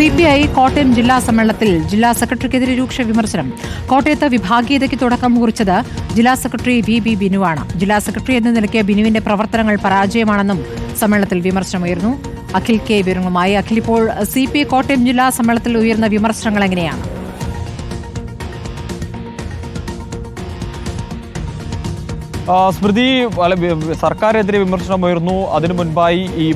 C P I Kottayam ജില്ലാ സമ്മേളനത്തിൽ ജില്ലാ സെക്രട്ടറിക്കെതിരെ രൂക്ഷ വിമർശനം. കോട്ടയത്ത് വിഭാഗീയതയ്ക്ക് തുടക്കം കുറിച്ചത് ജില്ലാ സെക്രട്ടറി വി ബി ബിനുവാണ്. ജില്ലാ സെക്രട്ടറി എന്ന നിലയ്ക്ക് ബിനുവിന്റെ പ്രവർത്തനങ്ങൾ പരാജയമാണെന്നും സമ്മേളനത്തിൽ വിമർശനമുയർന്നു. അഖിൽ കെ വിവരങ്ങളുമായി. അഖിൽ ഇപ്പോൾ സി പി ഐ കോട്ടയം ജില്ലാ സമ്മേളനത്തിൽ ഉയർന്ന വിമർശനങ്ങൾ എങ്ങനെയാണ്? സ്മൃതി വിമർശനം ഉയർന്നു അതിനു മുൻപായി ഈ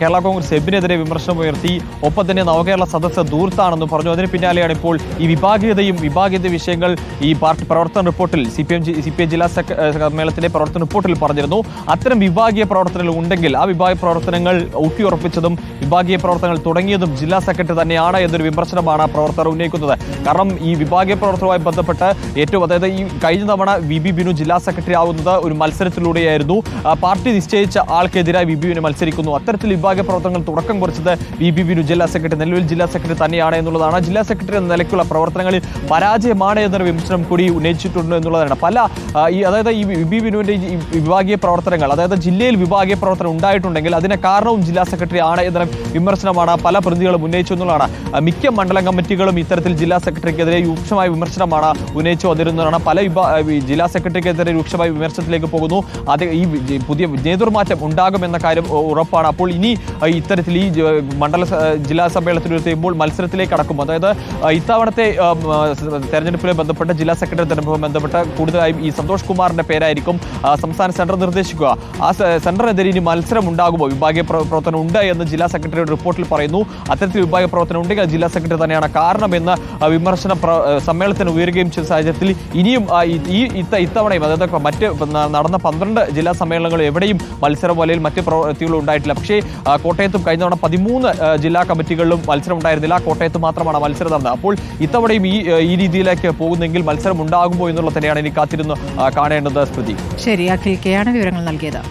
കേരള കോൺഗ്രസ് എബിനെതിരെ വിമർശനം ഉയർത്തി ഒപ്പം തന്നെ നവകേരള സദസ്സ് ദൂർത്താണെന്ന് പറഞ്ഞു. അതിന് പിന്നാലെയാണ് ഇപ്പോൾ ഈ വിഭാഗീയതയും വിഭാഗീയത വിഷയങ്ങൾ ഈ പാർട്ടി പ്രവർത്തന റിപ്പോർട്ടിൽ C P M C P M ജില്ലാ സമ്മേളനത്തിന്റെ പ്രവർത്തന റിപ്പോർട്ടിൽ പറഞ്ഞിരുന്നു. അത്തരം വിഭാഗീയ പ്രവർത്തനങ്ങൾ ഉണ്ടെങ്കിൽ ആ വിഭാഗീയ പ്രവർത്തനങ്ങൾ ഊട്ടിയുറപ്പിച്ചതും വിഭാഗീയ പ്രവർത്തനങ്ങൾ തുടങ്ങിയതും ജില്ലാ സെക്രട്ടറി തന്നെയാണ് എന്നൊരു വിമർശനമാണ് പ്രവർത്തകർ ഉന്നയിക്കുന്നത്. കാരണം ഈ വിഭാഗീയ പ്രവർത്തനവുമായി ബന്ധപ്പെട്ട് ഏറ്റവും അതായത് ഈ കഴിഞ്ഞ തവണ വി ബി ബിനു ജില്ലാ സെക്രട്ടറി ആവുന്നത് ഒരു മത്സരത്തിലൂടെയായിരുന്നു. പാർട്ടി നിശ്ചയിച്ച ആൾക്കെതിരായി വി. ബി ബിനു മത്സരിക്കുന്നു. അത്തരത്തിൽ വിഭാഗ പ്രവർത്തനങ്ങൾ തുടക്കം കുറിച്ചത് വി. ബി. ബിനു ജില്ലാ സെക്രട്ടറി. നിലവിൽ ജില്ലാ സെക്രട്ടറി തന്നെയാണ് എന്നുള്ളതാണ്. ജില്ലാ സെക്രട്ടറി എന്ന നിലയ്ക്കുള്ള പ്രവർത്തനങ്ങളിൽ പരാജയമാണ് എന്നൊരു വിമർശനം കൂടി ഉന്നയിച്ചിട്ടുണ്ട് എന്നുള്ളതാണ്. പല ഈ അതായത് ഈ വി. ഈ വിഭാഗീയ പ്രവർത്തനങ്ങൾ അതായത് ജില്ലയിൽ വിഭാഗീയ പ്രവർത്തനം ഉണ്ടായിട്ടുണ്ടെങ്കിൽ അതിന് കാരണവും ജില്ലാ സെക്രട്ടറി ആണ് എന്ന വിമർശനമാണ് പല പ്രതികളും ഉന്നയിച്ചു എന്നുള്ളതാണ്. മിക്ക മണ്ഡലം കമ്മിറ്റികളും ഇത്തരത്തിൽ ജില്ലാ സെക്രട്ടറിക്കെതിരെ രൂക്ഷമായ വിമർശനമാണ് ഉന്നയിച്ചു വന്നിരുന്നതാണ്. പല ജില്ലാ സെക്രട്ടറിക്കെതിരെ രൂക്ഷമായ വിമർശനത്തിലേക്ക് പോകുന്നു. അത് ഈ പുതിയ നേതൃമാറ്റം ഉണ്ടാകുമെന്ന കാര്യം ഉറപ്പാണ്. അപ്പോൾ ഇനി ഇത്തരത്തിൽ ഈ മണ്ഡല ജില്ലാ സമ്മേളനത്തിൽ എത്തുമ്പോൾ മത്സരത്തിലേക്ക് കടക്കും. അതായത് ഇത്തവണത്തെ തെരഞ്ഞെടുപ്പിലെ ബന്ധപ്പെട്ട് ജില്ലാ സെക്രട്ടറി തെരഞ്ഞെടുപ്പുമായി ബന്ധപ്പെട്ട് കൂടുതലായും ഈ സന്തോഷ് കുമാറിന്റെ പേരായിരിക്കും സംസ്ഥാന സെന്റർ നിർദ്ദേശിക്കുക. ആ സെന്ററിനെതിരെ ഇനി മത്സരം ഉണ്ടാകുമോ? വിഭാഗീയ പ്ര- പ്രവർത്തനം ഉണ്ട് എന്ന് ജില്ലാ സെക്രട്ടറിയുടെ റിപ്പോർട്ടിൽ പറയുന്നു. അത്തരത്തിൽ വിഭാഗീയ പ്രവർത്തനം ഉണ്ടെങ്കിൽ ജില്ലാ സെക്രട്ടറി തന്നെയാണ് കാരണമെന്ന് വിമർശന സമ്മേളനത്തിന് ഉയരുകയും ചെയ്ത സാഹചര്യത്തിൽ ഇനിയും ഈ- ഈ ഇത്ത ഇത്തവണയും അതായത് മറ്റ് നടന്ന പന്ത്രണ്ട് ജില്ലാ സമ്മേളനങ്ങൾ എവിടെയും മത്സരം പോലെയിൽ മറ്റ് പ്രവൃത്തികളും ഉണ്ടായിട്ടില്ല. പക്ഷേ കോട്ടയത്തും കഴിഞ്ഞ തവണ പതിമൂന്ന് ജില്ലാ കമ്മിറ്റികളിലും മത്സരം ഉണ്ടായിരുന്നില്ല. കോട്ടയത്ത് മാത്രമാണ് മത്സരം നടന്നത്. അപ്പോൾ ഇത്തവണയും ഈ ഈ രീതിയിലേക്ക് പോകുന്നെങ്കിൽ മത്സരം ഉണ്ടാകുമോ എന്നുള്ളത് തന്നെയാണ് ഇനി കാത്തിരുന്ന് കാണേണ്ടത് സ്മൃതി. ശരി അഖിൽ കെയാണ് വിവരങ്ങൾ നൽകിയത്.